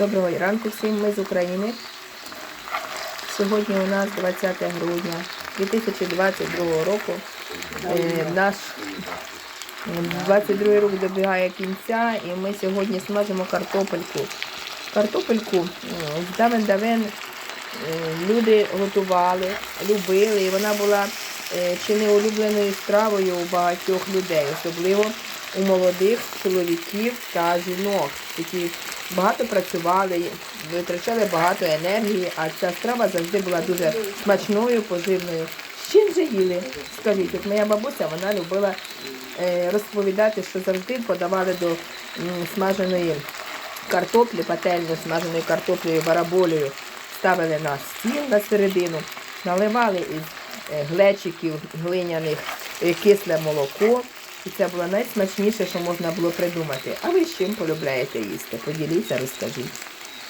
Доброго ранку всім, ми з України. Сьогодні у нас 20 грудня 2022 року. Е, наш 22 рік добігає кінця і ми сьогодні смажимо картопельку. Картопельку з давен-давен е, люди готували, любили, і вона була е, чи не улюбленою стравою у багатьох людей, особливо у молодих чоловіків та жінок, які багато працювали, витрачали багато енергії, а ця страва завжди була дуже смачною, поживною. З чим же їли? Скажіть, от моя бабуся вона любила е, розповідати, що завжди подавали до смаженої картоплі, пательню смаженою картоплею, бараболею, ставили на стіл на середину, наливали із е, глечиків глиняних е, кисле молоко. І це було найсмачніше, що можна було придумати. А ви з чим полюбляєте їсти? Поділіться, розкажіть.